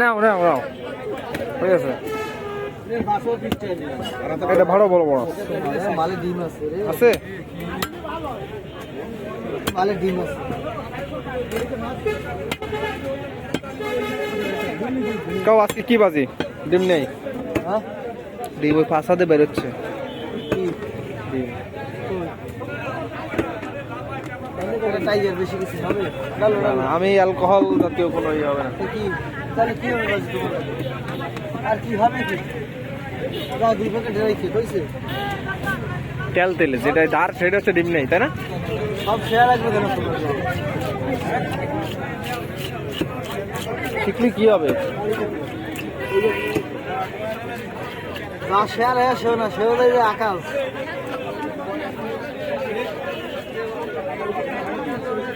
নাও নাও নাও। ঠিক আছে এটা ভালো বড় বড় মালে ডিম আছে? আছে মালে ডিম আছে কাউ আজকে কি বাজি? ডিম নেই। হ্যাঁ? ডিম ওই ফাঁসাতে বেরোচ্ছে কি ডিম টাইগার বেশি কিছু হবে? আমি অ্যালকোহল জাতীয় কোনো ইয়ে হবে না। কি তাহলে কি হবে আর কি হবে কি? দুই প্যাকেট রেখে কইছে? তেল তেলে যেটা দার সেটা হচ্ছে ডিম নেই তাই না? সব শেয়ার রাখবে কেন শিখলি কি হবে? না শেয়ার হ্যাঁ সেও না সেও আকাশ বলতে কাল ভাবছে কি হয়েছে? আগুন জ্বলাই দেয় কে রেছে? ছেলে ফেরায় গরম ধরাই দেয়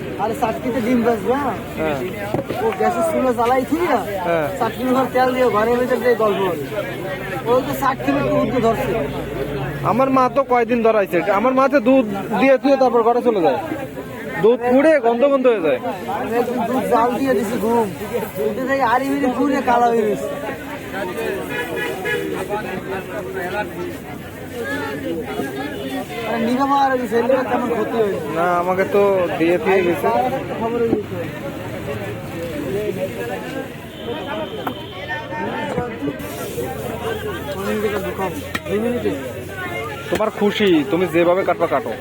আরে চাটকিতে ডিম বাজবে হ্যাঁ? হ্যাঁ। ও গ্যাসের চুলা জ্বালাই ঠিক না হ্যাঁ। চাটকির ঘর তেল দিয়ে ঘরের ভিতর দিয়ে গল্প। ওই তো চাটকি একটু উদ্দু ধরছে। আমার মা তো কয়দিন ধরাইছে আমার মাতে দুধ দিয়ে দিয়ে তারপর ঘরে চলে যায়। দুধ পুড়ে গন্ধ গন্ধ হয়ে যায়। দুধ জাল দিয়ে দিছি ঘুম। উঠে থেকে আড়ি মিনি পুরে কালা হয়ে গেছে। মানে না, আমাকে তো দিয়ে দিয়ে গেছে। তোমার খুশি, তুমি যেভাবে কাটবা, কাটো।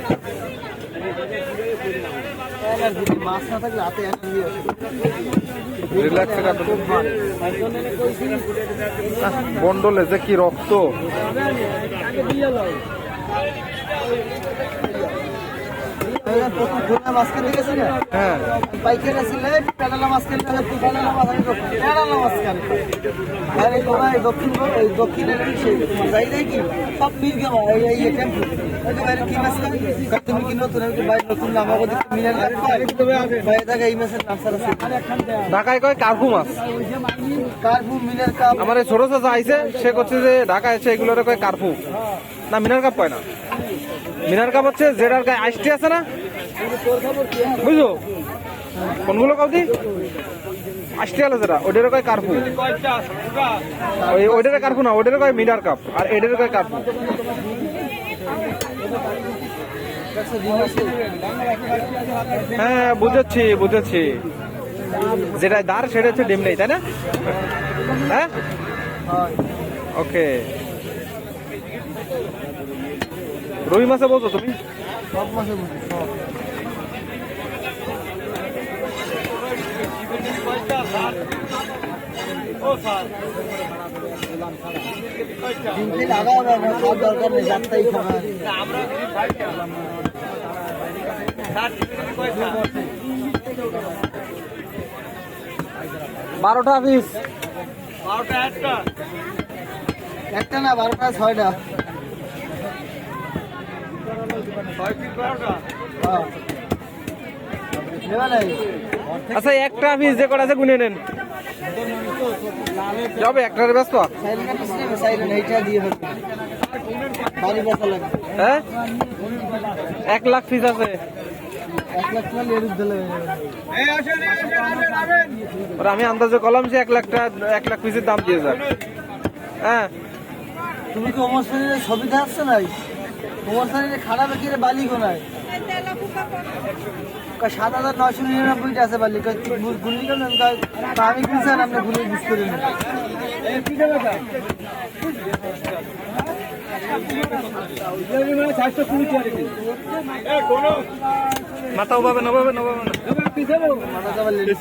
কাটো। বন্ডলে যে কি রক্ত। ঢাকায় কয় কার্পু মাছ? আমার ছোট চাচা আইছে, সে করছে যে ঢাকায় এসে এগুলোর কয় কার্পু। না, মিনার কাপ কয় না? মিনার কাপ হচ্ছে যেটার গায়ে আইসটি আছে না? বুঝছ? কোনগুলো কাউদি আইসটি আলো যেটা ওইটার কয় কার্পু ওই ওইটার কার্পু না ওইটার কয় মিনার কাপ, আর এটার কয় কার্পু হ্যাঁ বুঝেছি বুঝেছি। যেটা দার সেটা হচ্ছে ডিম নেই, তাই না? হ্যাঁ? ওকে। রুই মাছে বলছো তুমি? সব মাছে নেই যাত্রাই বারোটা পিস একটা না বারোটা ছয়টা? আচ্ছা একটা পিস যে কটা আছে গুনে নেন। যাবে একটার ব্যস্ত। হ্যাঁ? এক লাখ পিস আছে। আমি আন্দাজে কলাম যে এক লাখ টাকা এক লাখ পিসের দাম দিয়ে যাক হ্যাঁ? তুমি কি শরীরে ছবি দেখাচ্ছে নাই অমর শরীরে খারাপ কি বালি কোনায়? সাত হাজার নয়শো নিরানব্বইটা আছে বালি গুলি আমি কিনছেন আপনি গুলি বুঝ করে নিন মাথা ওভাবে নবাবে নবাবে না যাবার লেডিস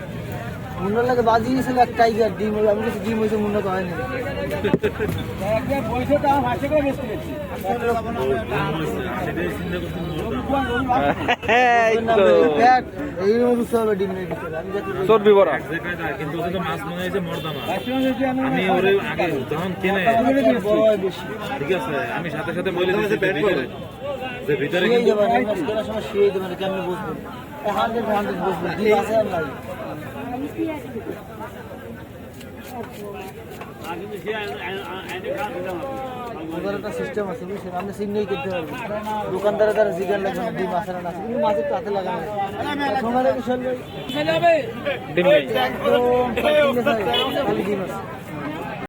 মুন্নার লাগে বাজিয়েছিল এক টাইগার ডিম ওই আমি কিছু ডিম হয়েছে হবে ডিম নেই আমি চর্বি বড়া কিন্তু মাছ মনে হয়েছে মর্দা মাছ আমি ওরে আগে যখন কিনে বড় বেশি ঠিক আছে আমি সাথে সাথে বলে যে ভিতরে দেবেন দেবেন কেমনি বসবেন হান্ড্রেড হান্ড্রেড বসবেন নাই ওদের একটা সিস্টেম আছে বুঝছেন? আপনি সিগনেই কিনতে পারবেন। দোকানদারে তারা জিগার লাগবে না, ডিম আছে না আছে। কিন্তু মাছের তো হাতে লাগানো লাগে চলবে ডিম আছে।